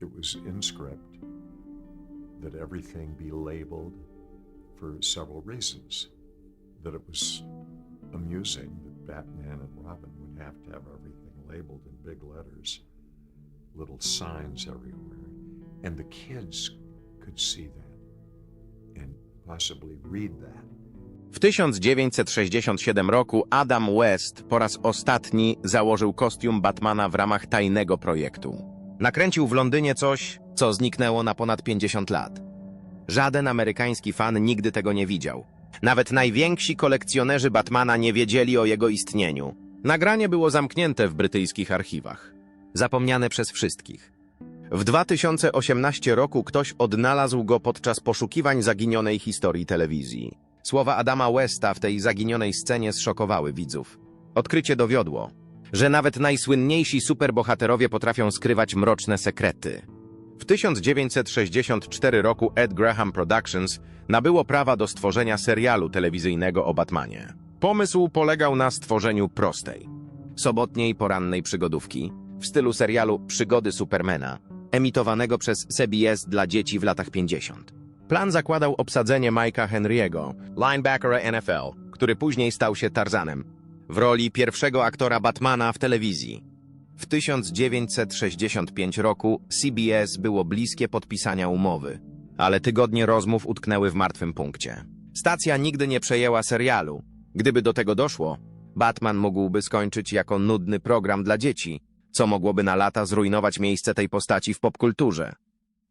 it was in script that everything be labeled for several reasons. That it was amusing that Batman and Robin would have to have everything labeled in big letters, little signs everywhere, and the kids could see that and possibly read that. W 1967 roku Adam West po raz ostatni założył kostium Batmana w ramach tajnego projektu. Nakręcił w Londynie coś, co zniknęło na ponad 50 lat. Żaden amerykański fan nigdy tego nie widział. Nawet najwięksi kolekcjonerzy Batmana nie wiedzieli o jego istnieniu. Nagranie było zamknięte w brytyjskich archiwach. Zapomniane przez wszystkich. W 2018 roku ktoś odnalazł go podczas poszukiwań zaginionej historii telewizji. Słowa Adama Westa w tej zaginionej scenie zszokowały widzów. Odkrycie dowiodło, że nawet najsłynniejsi superbohaterowie potrafią skrywać mroczne sekrety. W 1964 roku Ed Graham Productions nabyło prawa do stworzenia serialu telewizyjnego o Batmanie. Pomysł polegał na stworzeniu prostej, sobotniej porannej przygodówki w stylu serialu Przygody Supermana, emitowanego przez CBS dla dzieci w latach 50. Plan zakładał obsadzenie Mike'a Henry'ego, linebackera NFL, który później stał się Tarzanem, w roli pierwszego aktora Batmana w telewizji. W 1965 roku CBS było bliskie podpisania umowy, ale tygodnie rozmów utknęły w martwym punkcie. Stacja nigdy nie przejęła serialu. Gdyby do tego doszło, Batman mógłby skończyć jako nudny program dla dzieci, co mogłoby na lata zrujnować miejsce tej postaci w popkulturze.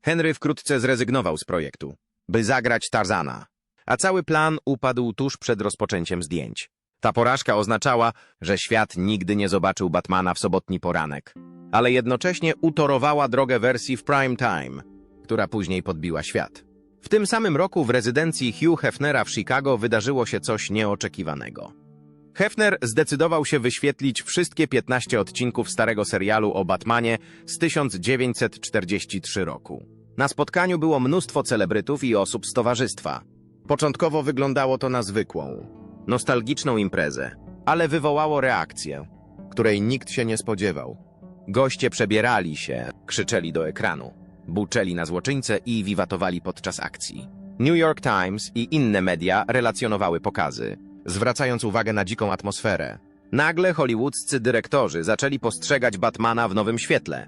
Henry wkrótce zrezygnował z projektu, by zagrać Tarzana, a cały plan upadł tuż przed rozpoczęciem zdjęć. Ta porażka oznaczała, że świat nigdy nie zobaczył Batmana w sobotni poranek, ale jednocześnie utorowała drogę wersji w prime time, która później podbiła świat. W tym samym roku w rezydencji Hugh Hefnera w Chicago wydarzyło się coś nieoczekiwanego. Hefner zdecydował się wyświetlić wszystkie 15 odcinków starego serialu o Batmanie z 1943 roku. Na spotkaniu było mnóstwo celebrytów i osób z towarzystwa. Początkowo wyglądało to na zwykłą, nostalgiczną imprezę, ale wywołało reakcję, której nikt się nie spodziewał. Goście przebierali się, krzyczeli do ekranu, buczeli na złoczyńcę i wiwatowali podczas akcji. New York Times i inne media relacjonowały pokazy, zwracając uwagę na dziką atmosferę. Nagle hollywoodzcy dyrektorzy zaczęli postrzegać Batmana w nowym świetle.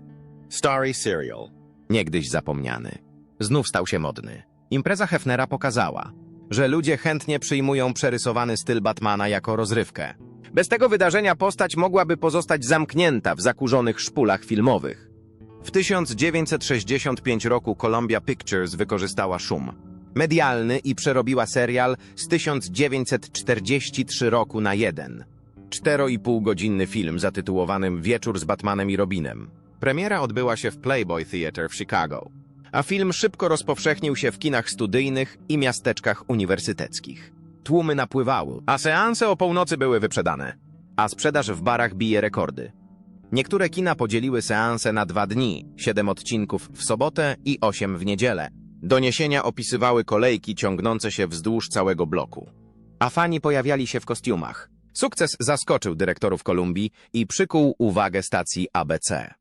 Starry Serial, niegdyś zapomniany, znów stał się modny. Impreza Hefnera pokazała, że ludzie chętnie przyjmują przerysowany styl Batmana jako rozrywkę. Bez tego wydarzenia postać mogłaby pozostać zamknięta w zakurzonych szpulach filmowych. W 1965 roku Columbia Pictures wykorzystała szum medialny i przerobiła serial z 1943 roku na jeden. Cztero i pół godzinny film zatytułowanym Wieczór z Batmanem i Robinem. Premiera odbyła się w Playboy Theatre w Chicago, a film szybko rozpowszechnił się w kinach studyjnych i miasteczkach uniwersyteckich. Tłumy napływały, a seanse o północy były wyprzedane, a sprzedaż w barach bije rekordy. Niektóre kina podzieliły seanse na dwa dni, siedem odcinków w sobotę i osiem w niedzielę. Doniesienia opisywały kolejki ciągnące się wzdłuż całego bloku. A fani pojawiali się w kostiumach. Sukces zaskoczył dyrektorów Kolumbii i przykuł uwagę stacji ABC.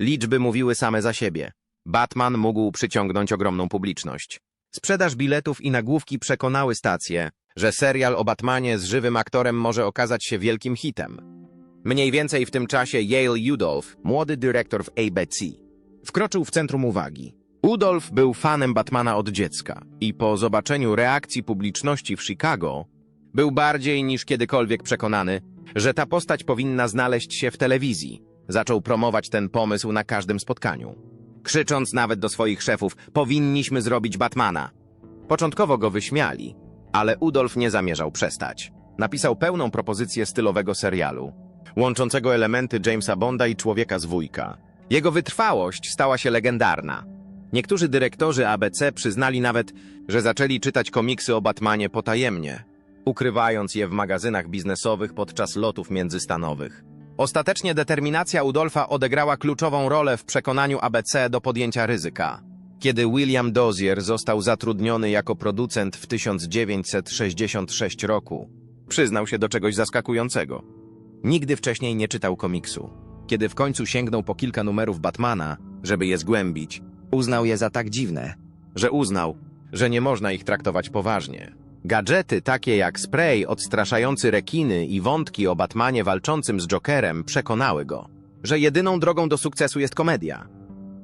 Liczby mówiły same za siebie. Batman mógł przyciągnąć ogromną publiczność. Sprzedaż biletów i nagłówki przekonały stację, że serial o Batmanie z żywym aktorem może okazać się wielkim hitem. Mniej więcej w tym czasie Yale Udolph, młody dyrektor w ABC, wkroczył w centrum uwagi. Udolf był fanem Batmana od dziecka i po zobaczeniu reakcji publiczności w Chicago był bardziej niż kiedykolwiek przekonany, że ta postać powinna znaleźć się w telewizji. Zaczął promować ten pomysł na każdym spotkaniu. Krzycząc nawet do swoich szefów, powinniśmy zrobić Batmana. Początkowo go wyśmiali, ale Udolf nie zamierzał przestać. Napisał pełną propozycję stylowego serialu, łączącego elementy Jamesa Bonda i Człowieka z Wujka. Jego wytrwałość stała się legendarna. Niektórzy dyrektorzy ABC przyznali nawet, że zaczęli czytać komiksy o Batmanie potajemnie, ukrywając je w magazynach biznesowych podczas lotów międzystanowych. Ostatecznie determinacja Udolfa odegrała kluczową rolę w przekonaniu ABC do podjęcia ryzyka. Kiedy William Dozier został zatrudniony jako producent w 1966 roku, przyznał się do czegoś zaskakującego. Nigdy wcześniej nie czytał komiksu. Kiedy w końcu sięgnął po kilka numerów Batmana, żeby je zgłębić. Uznał je za tak dziwne. Że uznał, że nie można ich traktować poważnie. Gadżety takie jak spray odstraszający rekiny i wątki o Batmanie walczącym z Jokerem przekonały go, że jedyną drogą do sukcesu jest komedia.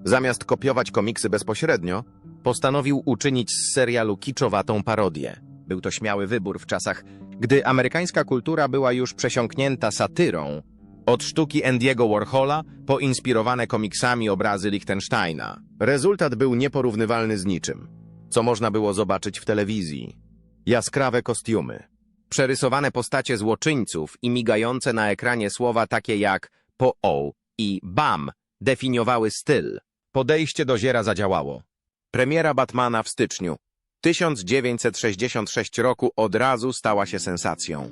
Zamiast kopiować komiksy bezpośrednio, postanowił uczynić z serialu kiczowatą parodię. Był to śmiały wybór w czasach, gdy amerykańska kultura była już przesiąknięta satyrą, od sztuki Andiego Warhola po inspirowane komiksami obrazy Lichtensteina. Rezultat był nieporównywalny z niczym, co można było zobaczyć w telewizji. Jaskrawe kostiumy, przerysowane postacie złoczyńców i migające na ekranie słowa takie jak po o i bam definiowały styl. Podejście do ziera zadziałało. Premiera Batmana w styczniu 1966 roku od razu stała się sensacją.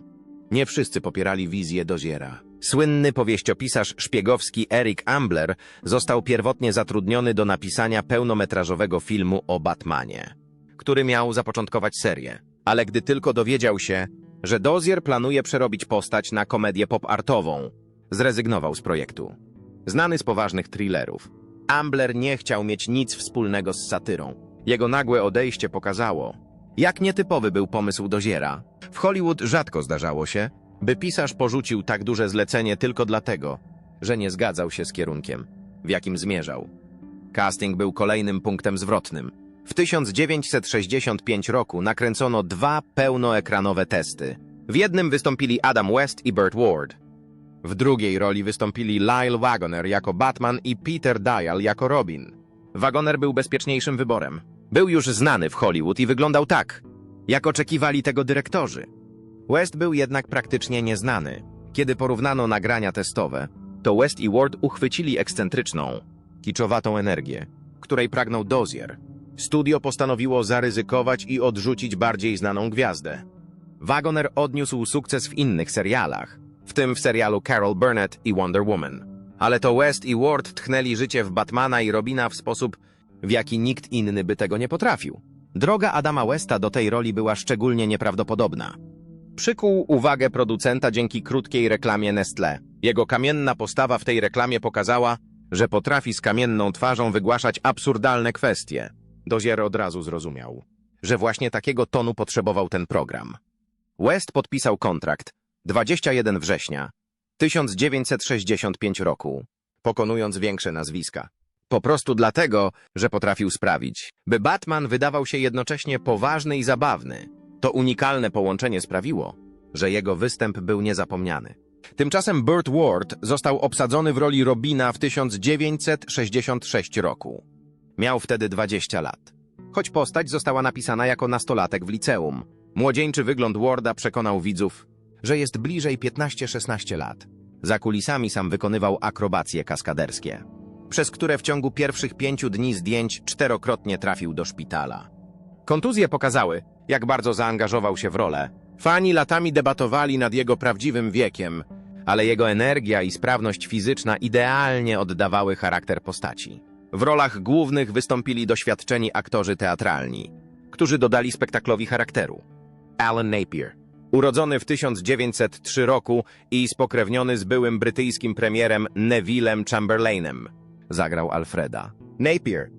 Nie wszyscy popierali wizję Doziera. Słynny powieściopisarz szpiegowski Eric Ambler został pierwotnie zatrudniony do napisania pełnometrażowego filmu o Batmanie, który miał zapoczątkować serię. Ale gdy tylko dowiedział się, że Dozier planuje przerobić postać na komedię pop-artową, zrezygnował z projektu. Znany z poważnych thrillerów, Ambler nie chciał mieć nic wspólnego z satyrą. Jego nagłe odejście pokazało, jak nietypowy był pomysł Doziera. W Hollywood rzadko zdarzało się, by pisarz porzucił tak duże zlecenie tylko dlatego, że nie zgadzał się z kierunkiem, w jakim zmierzał. Casting był kolejnym punktem zwrotnym. W 1965 roku nakręcono dwa pełnoekranowe testy. W jednym wystąpili Adam West i Burt Ward. W drugiej roli wystąpili Lyle Wagoner jako Batman i Peter Dial jako Robin. Wagoner był bezpieczniejszym wyborem. Był już znany w Hollywood i wyglądał tak, jak oczekiwali tego dyrektorzy. West był jednak praktycznie nieznany. Kiedy porównano nagrania testowe, to West i Ward uchwycili ekscentryczną, kiczowatą energię, której pragnął Dozier. Studio postanowiło zaryzykować i odrzucić bardziej znaną gwiazdę. Wagoner odniósł sukces w innych serialach, w tym w serialu Carol Burnett i Wonder Woman. Ale to West i Ward tchnęli życie w Batmana i Robina w sposób, w jaki nikt inny by tego nie potrafił. Droga Adama Westa do tej roli była szczególnie nieprawdopodobna. Przykuł uwagę producenta dzięki krótkiej reklamie Nestlé. Jego kamienna postawa w tej reklamie pokazała, że potrafi z kamienną twarzą wygłaszać absurdalne kwestie. Dozier od razu zrozumiał, że właśnie takiego tonu potrzebował ten program. West podpisał kontrakt 21 września 1965 roku, pokonując większe nazwiska. Po prostu dlatego, że potrafił sprawić, by Batman wydawał się jednocześnie poważny i zabawny. To unikalne połączenie sprawiło, że jego występ był niezapomniany. Tymczasem Burt Ward został obsadzony w roli Robina w 1966 roku. Miał wtedy 20 lat. Choć postać została napisana jako nastolatek w liceum. Młodzieńczy wygląd Warda przekonał widzów, że jest bliżej 15-16 lat. Za kulisami sam wykonywał akrobacje kaskaderskie, przez które w ciągu pierwszych pięciu dni zdjęć czterokrotnie trafił do szpitala. Kontuzje pokazały, jak bardzo zaangażował się w rolę. Fani latami debatowali nad jego prawdziwym wiekiem, ale jego energia i sprawność fizyczna idealnie oddawały charakter postaci. W rolach głównych wystąpili doświadczeni aktorzy teatralni, którzy dodali spektaklowi charakteru. Alan Napier, urodzony w 1903 roku i spokrewniony z byłym brytyjskim premierem Nevillem Chamberlainem, zagrał Alfreda. Napier,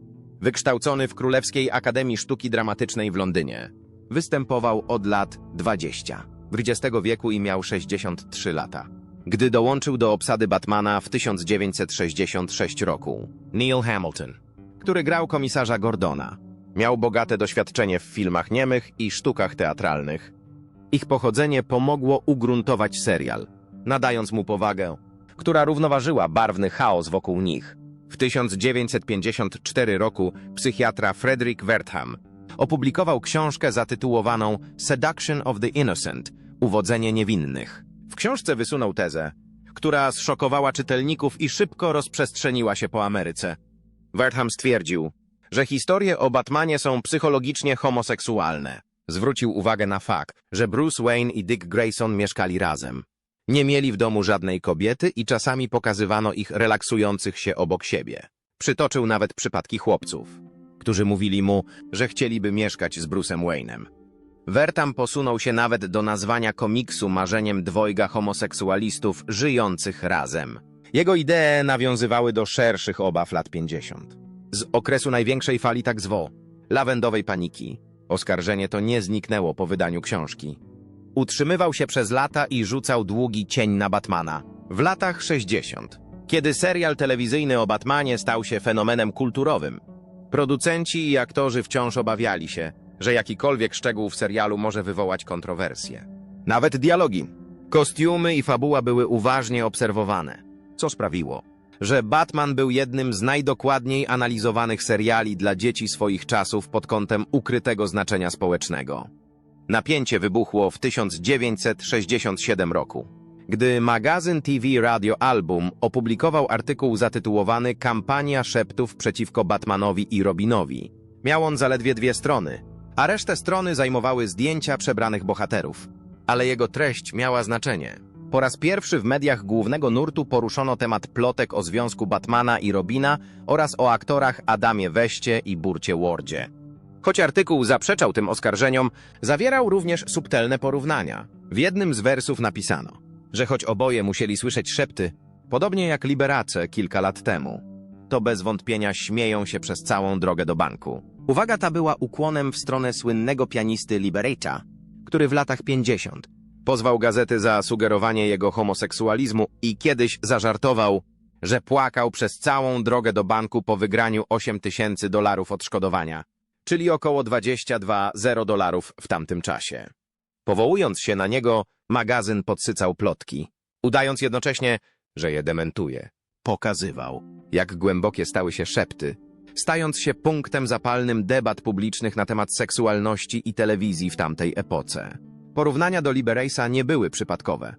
wykształcony w Królewskiej Akademii Sztuki Dramatycznej w Londynie, występował od lat 20 w XX wieku i miał 63 lata. Gdy dołączył do obsady Batmana w 1966 roku, Neil Hamilton, który grał komisarza Gordona, miał bogate doświadczenie w filmach niemych i sztukach teatralnych. Ich pochodzenie pomogło ugruntować serial, nadając mu powagę, która równoważyła barwny chaos wokół nich. W 1954 roku psychiatra Frederick Wertham opublikował książkę zatytułowaną Seduction of the Innocent – Uwodzenie niewinnych. W książce wysunął tezę, która zszokowała czytelników i szybko rozprzestrzeniła się po Ameryce. Wertham stwierdził, że historie o Batmanie są psychologicznie homoseksualne. Zwrócił uwagę na fakt, że Bruce Wayne i Dick Grayson mieszkali razem. Nie mieli w domu żadnej kobiety i czasami pokazywano ich relaksujących się obok siebie. Przytoczył nawet przypadki chłopców, którzy mówili mu, że chcieliby mieszkać z Bruce'em Wayne'em. Wertam posunął się nawet do nazwania komiksu marzeniem dwojga homoseksualistów żyjących razem. Jego idee nawiązywały do szerszych obaw lat 50. Z okresu największej fali tak zwo, lawendowej paniki. Oskarżenie to nie zniknęło po wydaniu książki. Utrzymywał się przez lata i rzucał długi cień na Batmana. W latach 60, kiedy serial telewizyjny o Batmanie stał się fenomenem kulturowym, producenci i aktorzy wciąż obawiali się, że jakikolwiek szczegół w serialu może wywołać kontrowersje. Nawet dialogi, kostiumy i fabuła były uważnie obserwowane, co sprawiło, że Batman był jednym z najdokładniej analizowanych seriali dla dzieci swoich czasów pod kątem ukrytego znaczenia społecznego. Napięcie wybuchło w 1967 roku, gdy magazyn TV Radio Album opublikował artykuł zatytułowany Kampania szeptów przeciwko Batmanowi i Robinowi. Miał on zaledwie dwie strony, a resztę strony zajmowały zdjęcia przebranych bohaterów. Ale jego treść miała znaczenie. Po raz pierwszy w mediach głównego nurtu poruszono temat plotek o związku Batmana i Robina oraz o aktorach Adamie Weście i Burcie Wardzie. Choć artykuł zaprzeczał tym oskarżeniom, zawierał również subtelne porównania. W jednym z wersów napisano, że choć oboje musieli słyszeć szepty, podobnie jak liberace kilka lat temu, to bez wątpienia śmieją się przez całą drogę do banku. Uwaga ta była ukłonem w stronę słynnego pianisty Liberace'a, który w latach 50 pozwał gazety za sugerowanie jego homoseksualizmu i kiedyś zażartował, że płakał przez całą drogę do banku po wygraniu 8 tysięcy dolarów odszkodowania, czyli około 22,0 dolarów w tamtym czasie. Powołując się na niego, magazyn podsycał plotki, udając jednocześnie, że je dementuje. Pokazywał, jak głębokie stały się szepty, stając się punktem zapalnym debat publicznych na temat seksualności i telewizji w tamtej epoce. Porównania do Liberace'a nie były przypadkowe.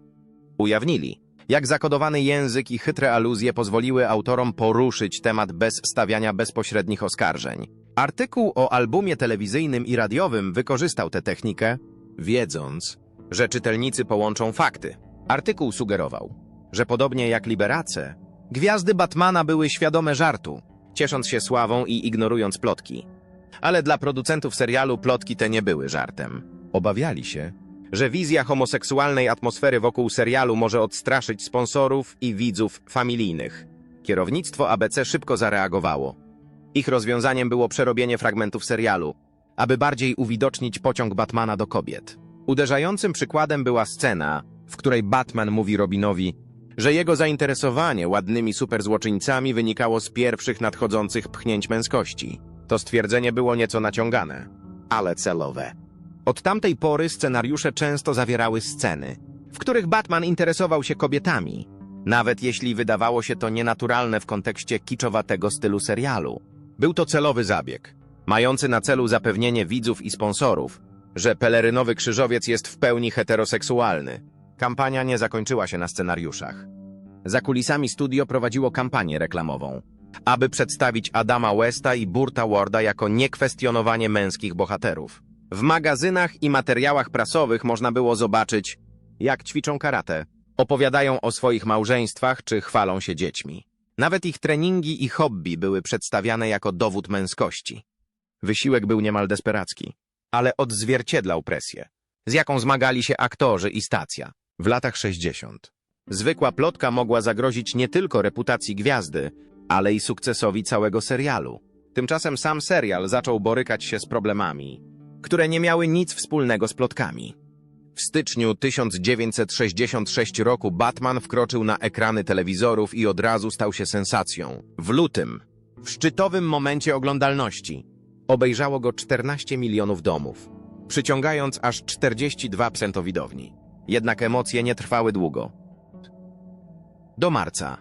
Ujawnili, jak zakodowany język i chytre aluzje pozwoliły autorom poruszyć temat bez stawiania bezpośrednich oskarżeń. Artykuł o albumie telewizyjnym i radiowym wykorzystał tę technikę, wiedząc, że czytelnicy połączą fakty. Artykuł sugerował, że podobnie jak Liberace, gwiazdy Batmana były świadome żartu, ciesząc się sławą i ignorując plotki. Ale dla producentów serialu plotki te nie były żartem. Obawiali się, że wizja homoseksualnej atmosfery wokół serialu może odstraszyć sponsorów i widzów familijnych. Kierownictwo ABC szybko zareagowało. Ich rozwiązaniem było przerobienie fragmentów serialu, aby bardziej uwidocznić pociąg Batmana do kobiet. Uderzającym przykładem była scena, w której Batman mówi Robinowi, że jego zainteresowanie ładnymi superzłoczyńcami wynikało z pierwszych nadchodzących pchnięć męskości. To stwierdzenie było nieco naciągane, ale celowe. Od tamtej pory scenariusze często zawierały sceny, w których Batman interesował się kobietami, nawet jeśli wydawało się to nienaturalne w kontekście kiczowatego stylu serialu. Był to celowy zabieg, mający na celu zapewnienie widzów i sponsorów, że pelerynowy krzyżowiec jest w pełni heteroseksualny. Kampania nie zakończyła się na scenariuszach. Za kulisami studio prowadziło kampanię reklamową, aby przedstawić Adama Westa i Burta Warda jako niekwestionowanie męskich bohaterów. W magazynach i materiałach prasowych można było zobaczyć, jak ćwiczą karate, opowiadają o swoich małżeństwach czy chwalą się dziećmi. Nawet ich treningi i hobby były przedstawiane jako dowód męskości. Wysiłek był niemal desperacki, ale odzwierciedlał presję, z jaką zmagali się aktorzy i stacja. W latach 60. Zwykła plotka mogła zagrozić nie tylko reputacji gwiazdy, ale i sukcesowi całego serialu. Tymczasem sam serial zaczął borykać się z problemami, które nie miały nic wspólnego z plotkami. W styczniu 1966 roku Batman wkroczył na ekrany telewizorów i od razu stał się sensacją. W lutym, w szczytowym momencie oglądalności, obejrzało go 14 milionów domów, przyciągając aż 42% widowni. Jednak emocje nie trwały długo. Do marca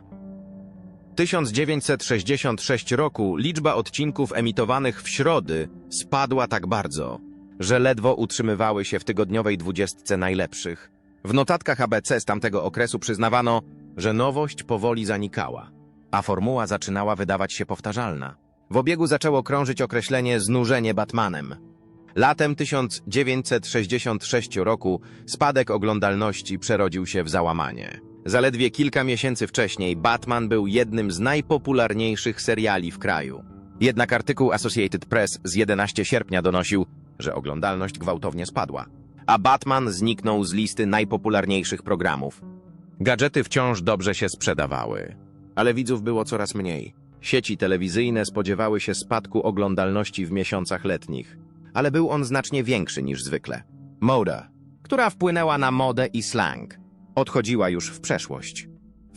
1966 roku liczba odcinków emitowanych w środy spadła tak bardzo, że ledwo utrzymywały się w tygodniowej dwudziestce najlepszych. W notatkach ABC z tamtego okresu przyznawano, że nowość powoli zanikała, a formuła zaczynała wydawać się powtarzalna. W obiegu zaczęło krążyć określenie znużenie Batmanem. Latem 1966 roku spadek oglądalności przerodził się w załamanie. Zaledwie kilka miesięcy wcześniej Batman był jednym z najpopularniejszych seriali w kraju. Jednak artykuł Associated Press z 11 sierpnia donosił, że oglądalność gwałtownie spadła, a Batman zniknął z listy najpopularniejszych programów. Gadżety wciąż dobrze się sprzedawały, ale widzów było coraz mniej. Sieci telewizyjne spodziewały się spadku oglądalności w miesiącach letnich, ale był on znacznie większy niż zwykle. Moda, która wpłynęła na modę i slang, odchodziła już w przeszłość.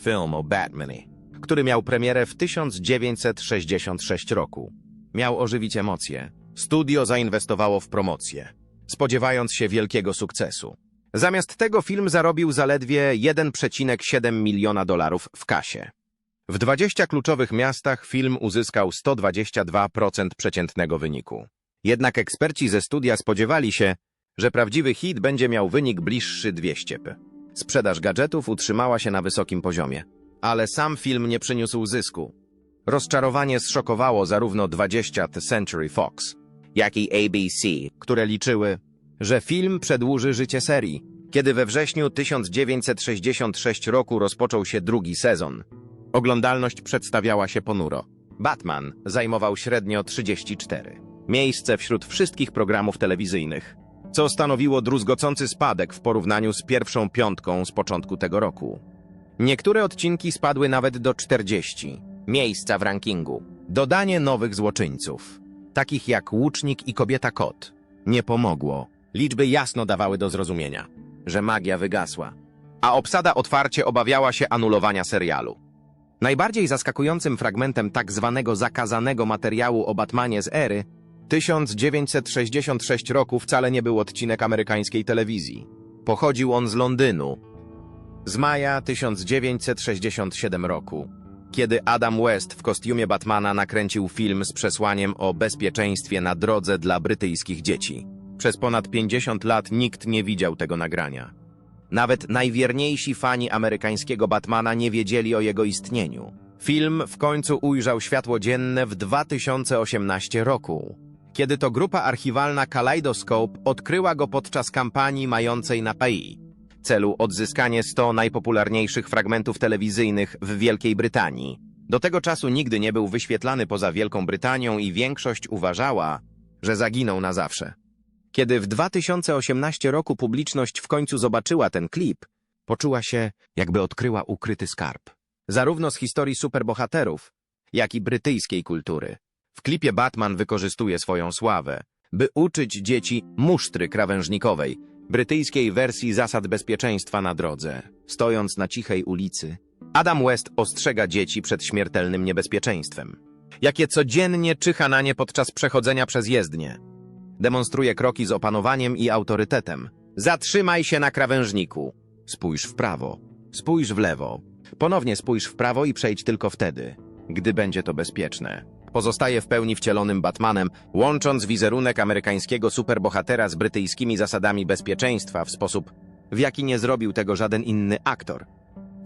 Film o Batmanie, który miał premierę w 1966 roku, miał ożywić emocje. Studio zainwestowało w promocję, spodziewając się wielkiego sukcesu. Zamiast tego film zarobił zaledwie 1,7 miliona dolarów w kasie. W 20 kluczowych miastach film uzyskał 122% przeciętnego wyniku. Jednak eksperci ze studia spodziewali się, że prawdziwy hit będzie miał wynik bliższy 200 p. Sprzedaż gadżetów utrzymała się na wysokim poziomie, ale sam film nie przyniósł zysku. Rozczarowanie zszokowało zarówno 20th Century Fox, jak i ABC, które liczyły, że film przedłuży życie serii. Kiedy we wrześniu 1966 roku rozpoczął się drugi sezon, oglądalność przedstawiała się ponuro. Batman zajmował średnio 34 miejsce wśród wszystkich programów telewizyjnych, co stanowiło druzgocący spadek w porównaniu z pierwszą piątką z początku tego roku. Niektóre odcinki spadły nawet do 40 miejsca w rankingu. Dodanie nowych złoczyńców, takich jak Łucznik i Kobieta Kot, nie pomogło. Liczby jasno dawały do zrozumienia, że magia wygasła, a obsada otwarcie obawiała się anulowania serialu. Najbardziej zaskakującym fragmentem tak zwanego zakazanego materiału o Batmanie z ery 1966 roku wcale nie był odcinek amerykańskiej telewizji. Pochodził on z Londynu, z maja 1967 roku, kiedy Adam West w kostiumie Batmana nakręcił film z przesłaniem o bezpieczeństwie na drodze dla brytyjskich dzieci. Przez ponad 50 lat nikt nie widział tego nagrania. Nawet najwierniejsi fani amerykańskiego Batmana nie wiedzieli o jego istnieniu. Film w końcu ujrzał światło dzienne w 2018 roku, kiedy to grupa archiwalna Kaleidoscope odkryła go podczas kampanii mającej na PI celu odzyskanie 100 najpopularniejszych fragmentów telewizyjnych w Wielkiej Brytanii. Do tego czasu nigdy nie był wyświetlany poza Wielką Brytanią i większość uważała, że zaginął na zawsze. Kiedy w 2018 roku publiczność w końcu zobaczyła ten klip, poczuła się, jakby odkryła ukryty skarb. Zarówno z historii superbohaterów, jak i brytyjskiej kultury. W klipie Batman wykorzystuje swoją sławę, by uczyć dzieci musztry krawężnikowej, brytyjskiej wersji zasad bezpieczeństwa na drodze. Stojąc na cichej ulicy, Adam West ostrzega dzieci przed śmiertelnym niebezpieczeństwem, jakie codziennie czyha na nie podczas przechodzenia przez jezdnię. Demonstruje kroki z opanowaniem i autorytetem. Zatrzymaj się na krawężniku. Spójrz w prawo. Spójrz w lewo. Ponownie spójrz w prawo i przejdź tylko wtedy, gdy będzie to bezpieczne. Pozostaje w pełni wcielonym Batmanem, łącząc wizerunek amerykańskiego superbohatera z brytyjskimi zasadami bezpieczeństwa w sposób, w jaki nie zrobił tego żaden inny aktor.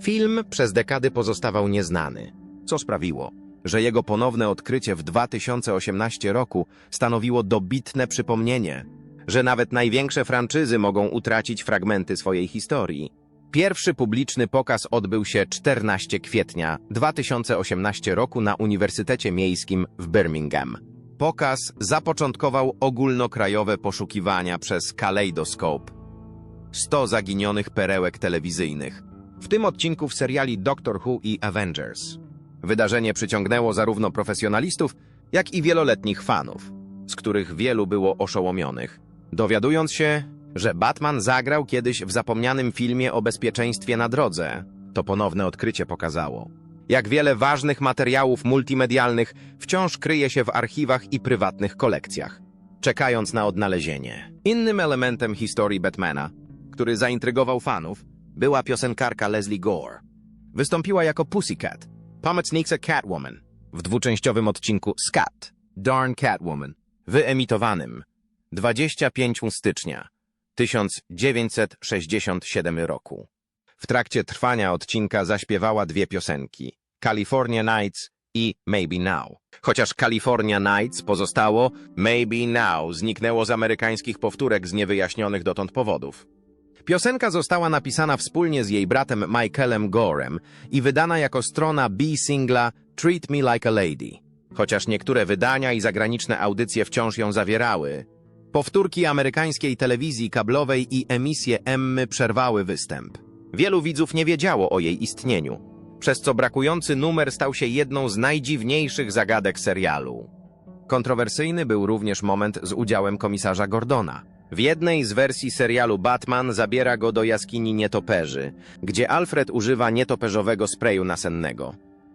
Film przez dekady pozostawał nieznany, co sprawiło, że jego ponowne odkrycie w 2018 roku stanowiło dobitne przypomnienie, że nawet największe franczyzy mogą utracić fragmenty swojej historii. Pierwszy publiczny pokaz odbył się 14 kwietnia 2018 roku na Uniwersytecie Miejskim w Birmingham. Pokaz zapoczątkował ogólnokrajowe poszukiwania przez Kaleidoscope. 100 zaginionych perełek telewizyjnych, w tym odcinków seriali Doctor Who i Avengers. Wydarzenie przyciągnęło zarówno profesjonalistów, jak i wieloletnich fanów, z których wielu było oszołomionych, dowiadując się, że Batman zagrał kiedyś w zapomnianym filmie o bezpieczeństwie na drodze. To ponowne odkrycie pokazało, jak wiele ważnych materiałów multimedialnych wciąż kryje się w archiwach i prywatnych kolekcjach, czekając na odnalezienie. Innym elementem historii Batmana, który zaintrygował fanów, była piosenkarka Leslie Gore. Wystąpiła jako Pussycat, pomocnica Catwoman, w dwuczęściowym odcinku Scat, Darn Catwoman, wyemitowanym 25 stycznia 1967 roku. W trakcie trwania odcinka zaśpiewała dwie piosenki California Nights i Maybe Now. Chociaż California Nights pozostało, Maybe Now zniknęło z amerykańskich powtórek z niewyjaśnionych dotąd powodów. Piosenka została napisana wspólnie z jej bratem Michaelem Gorem i wydana jako strona B-singla Treat Me Like a Lady. Chociaż niektóre wydania i zagraniczne audycje wciąż ją zawierały, powtórki amerykańskiej telewizji kablowej i emisje Emmy przerwały występ. Wielu widzów nie wiedziało o jej istnieniu, przez co brakujący numer stał się jedną z najdziwniejszych zagadek serialu. Kontrowersyjny był również moment z udziałem komisarza Gordona. W jednej z wersji serialu Batman zabiera go do jaskini nietoperzy, gdzie Alfred używa nietoperzowego sprayu nasennego,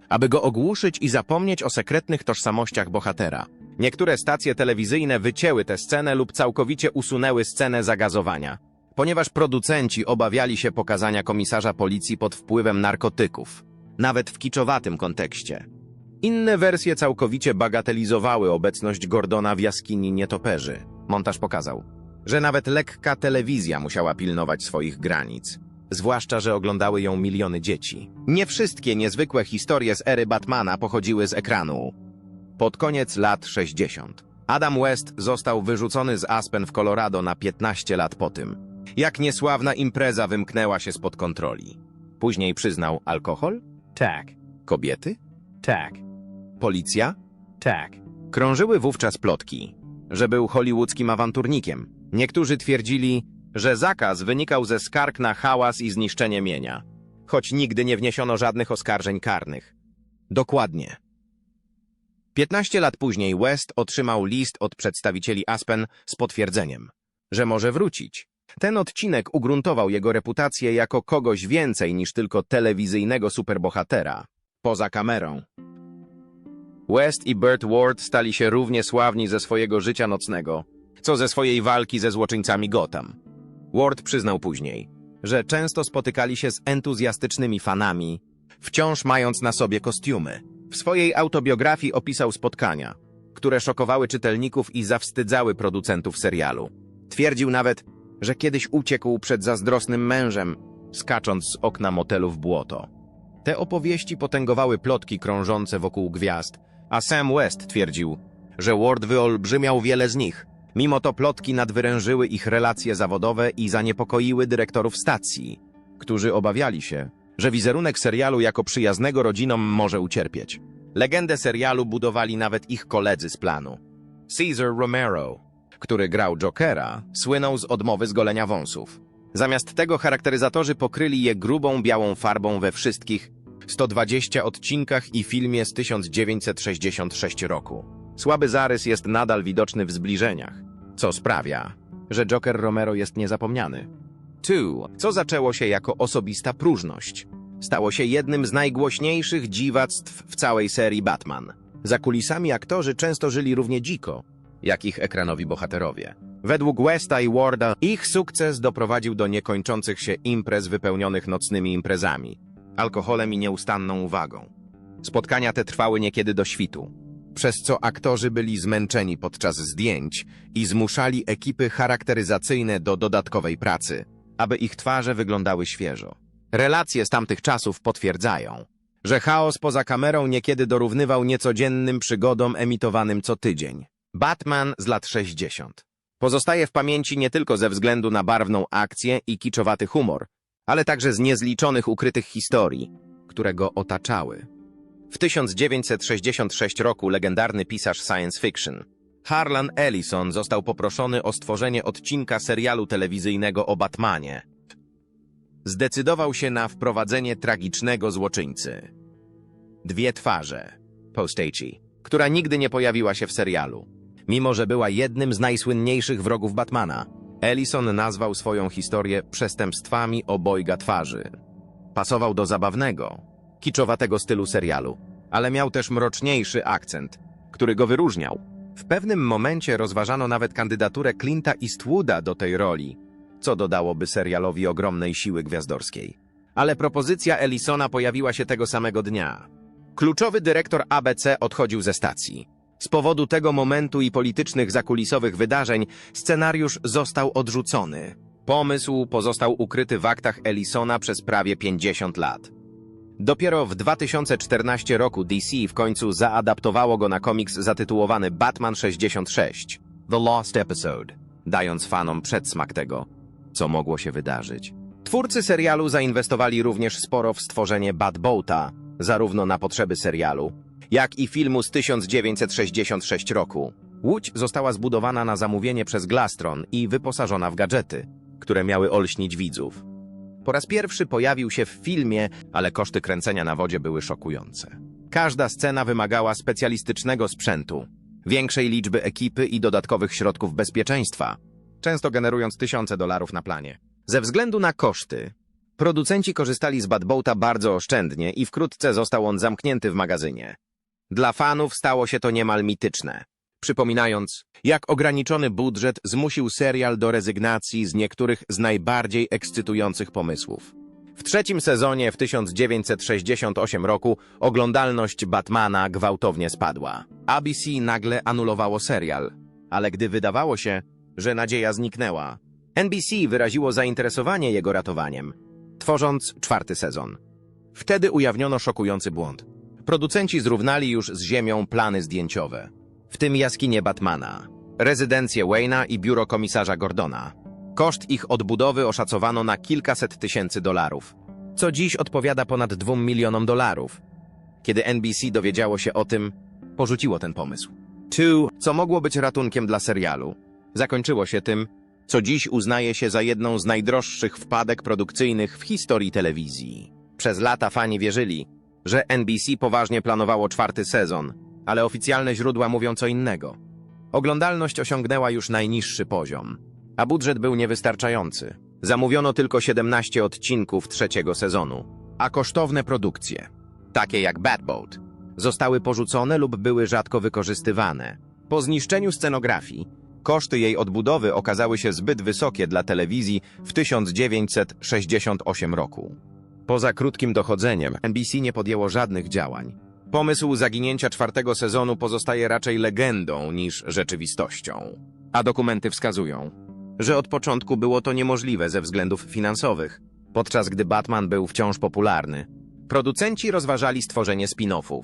aby go ogłuszyć i zapomnieć o sekretnych tożsamościach bohatera. Niektóre stacje telewizyjne wycięły tę scenę lub całkowicie usunęły scenę zagazowania, ponieważ producenci obawiali się pokazania komisarza policji pod wpływem narkotyków, nawet w kiczowatym kontekście. Inne wersje całkowicie bagatelizowały obecność Gordona w jaskini nietoperzy. Montaż pokazał, że nawet lekka telewizja musiała pilnować swoich granic. Zwłaszcza, że oglądały ją miliony dzieci. Nie wszystkie niezwykłe historie z ery Batmana pochodziły z ekranu. Pod koniec lat 60. Adam West został wyrzucony z Aspen w Colorado na 15 lat po tym, jak niesławna impreza wymknęła się spod kontroli. Później przyznał alkohol? Tak. Kobiety? Tak. Policja? Tak. Krążyły wówczas plotki, że był hollywoodzkim awanturnikiem. Niektórzy twierdzili, że zakaz wynikał ze skarg na hałas i zniszczenie mienia, choć nigdy nie wniesiono żadnych oskarżeń karnych. Dokładnie. 15 lat później West otrzymał list od przedstawicieli Aspen z potwierdzeniem, że może wrócić. Ten odcinek ugruntował jego reputację jako kogoś więcej niż tylko telewizyjnego superbohatera, poza kamerą. West i Burt Ward stali się równie sławni ze swojego życia nocnego, co ze swojej walki ze złoczyńcami Gotham. Ward przyznał później, że często spotykali się z entuzjastycznymi fanami, wciąż mając na sobie kostiumy. W swojej autobiografii opisał spotkania, które szokowały czytelników i zawstydzały producentów serialu. Twierdził nawet, że kiedyś uciekł przed zazdrosnym mężem, skacząc z okna motelu w błoto. Te opowieści potęgowały plotki krążące wokół gwiazd, a Sam West twierdził, że Ward wyolbrzymiał wiele z nich. Mimo to plotki nadwyrężyły ich relacje zawodowe i zaniepokoiły dyrektorów stacji, którzy obawiali się, że wizerunek serialu jako przyjaznego rodzinom może ucierpieć. Legendę serialu budowali nawet ich koledzy z planu. Caesar Romero, który grał Jokera, słynął z odmowy z golenia wąsów. Zamiast tego charakteryzatorzy pokryli je grubą białą farbą we wszystkich 120 odcinkach i filmie z 1966 roku. Słaby zarys jest nadal widoczny w zbliżeniach, co sprawia, że Joker Romero jest niezapomniany. 2. Co zaczęło się jako osobista próżność, stało się jednym z najgłośniejszych dziwactw w całej serii Batman. Za kulisami aktorzy często żyli równie dziko, jak ich ekranowi bohaterowie. Według Westa i Warda ich sukces doprowadził do niekończących się imprez wypełnionych nocnymi imprezami, alkoholem i nieustanną uwagą. Spotkania te trwały niekiedy do świtu, przez co aktorzy byli zmęczeni podczas zdjęć i zmuszali ekipy charakteryzacyjne do dodatkowej pracy, aby ich twarze wyglądały świeżo. Relacje z tamtych czasów potwierdzają, że chaos poza kamerą niekiedy dorównywał niecodziennym przygodom emitowanym co tydzień. Batman z lat 60. Pozostaje w pamięci nie tylko ze względu na barwną akcję i kiczowaty humor, ale także z niezliczonych ukrytych historii, które go otaczały. W 1966 roku legendarny pisarz science fiction Harlan Ellison został poproszony o stworzenie odcinka serialu telewizyjnego o Batmanie. Zdecydował się na wprowadzenie tragicznego złoczyńcy. Dwie twarze, postaci, która nigdy nie pojawiła się w serialu. Mimo, że była jednym z najsłynniejszych wrogów Batmana, Ellison nazwał swoją historię przestępstwami obojga twarzy. Pasował do zabawnego, kiczowatego stylu serialu, ale miał też mroczniejszy akcent, który go wyróżniał. W pewnym momencie rozważano nawet kandydaturę Clint'a Eastwooda do tej roli, co dodałoby serialowi ogromnej siły gwiazdorskiej. Ale propozycja Ellisona pojawiła się tego samego dnia. Kluczowy dyrektor ABC odchodził ze stacji. Z powodu tego momentu i politycznych zakulisowych wydarzeń scenariusz został odrzucony. Pomysł pozostał ukryty w aktach Ellisona przez prawie 50 lat. Dopiero w 2014 roku DC w końcu zaadaptowało go na komiks zatytułowany Batman 66 The Lost Episode, dając fanom przedsmak tego, co mogło się wydarzyć. Twórcy serialu zainwestowali również sporo w stworzenie Batboata, zarówno na potrzeby serialu, jak i filmu z 1966 roku. Łódź została zbudowana na zamówienie przez Glastron i wyposażona w gadżety, które miały olśnić widzów. Po raz pierwszy pojawił się w filmie, ale koszty kręcenia na wodzie były szokujące. Każda scena wymagała specjalistycznego sprzętu, większej liczby ekipy i dodatkowych środków bezpieczeństwa, często generując tysiące dolarów na planie. Ze względu na koszty, producenci korzystali z Badboata bardzo oszczędnie i wkrótce został on zamknięty w magazynie. Dla fanów stało się to niemal mityczne, przypominając, jak ograniczony budżet zmusił serial do rezygnacji z niektórych z najbardziej ekscytujących pomysłów. W trzecim sezonie w 1968 roku oglądalność Batmana gwałtownie spadła. ABC nagle anulowało serial, ale gdy wydawało się, że nadzieja zniknęła, NBC wyraziło zainteresowanie jego ratowaniem, tworząc czwarty sezon. Wtedy ujawniono szokujący błąd. Producenci zrównali już z ziemią plany zdjęciowe, w tym jaskinie Batmana, rezydencję Wayne'a i biuro komisarza Gordona. Koszt ich odbudowy oszacowano na kilkaset tysięcy dolarów, co dziś odpowiada ponad dwóm milionom dolarów. Kiedy NBC dowiedziało się o tym, porzuciło ten pomysł. Two, co mogło być ratunkiem dla serialu, zakończyło się tym, co dziś uznaje się za jedną z najdroższych wpadek produkcyjnych w historii telewizji. Przez lata fani wierzyli, że NBC poważnie planowało czwarty sezon, ale oficjalne źródła mówią co innego. Oglądalność osiągnęła już najniższy poziom, a budżet był niewystarczający. Zamówiono tylko 17 odcinków trzeciego sezonu, a kosztowne produkcje, takie jak Bad Boat, zostały porzucone lub były rzadko wykorzystywane. Po zniszczeniu scenografii, koszty jej odbudowy okazały się zbyt wysokie dla telewizji w 1968 roku. Poza krótkim dochodzeniem, NBC nie podjęło żadnych działań. Pomysł zaginięcia czwartego sezonu pozostaje raczej legendą niż rzeczywistością. A dokumenty wskazują, że od początku było to niemożliwe ze względów finansowych, podczas gdy Batman był wciąż popularny. Producenci rozważali stworzenie spin-offów.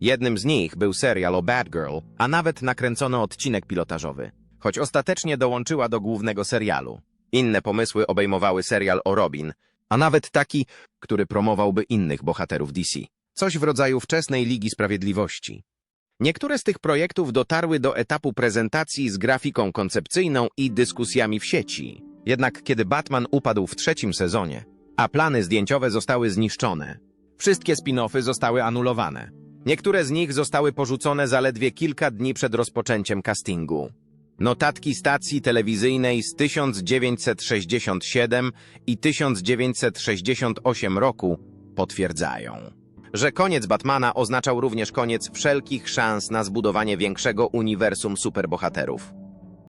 Jednym z nich był serial o Batgirl, a nawet nakręcono odcinek pilotażowy, choć ostatecznie dołączyła do głównego serialu. Inne pomysły obejmowały serial o Robin, a nawet taki, który promowałby innych bohaterów DC. Coś w rodzaju wczesnej Ligi Sprawiedliwości. Niektóre z tych projektów dotarły do etapu prezentacji z grafiką koncepcyjną i dyskusjami w sieci. Jednak kiedy Batman upadł w trzecim sezonie, a plany zdjęciowe zostały zniszczone, wszystkie spin-offy zostały anulowane. Niektóre z nich zostały porzucone zaledwie kilka dni przed rozpoczęciem castingu. Notatki stacji telewizyjnej z 1967 i 1968 roku potwierdzają, że koniec Batmana oznaczał również koniec wszelkich szans na zbudowanie większego uniwersum superbohaterów.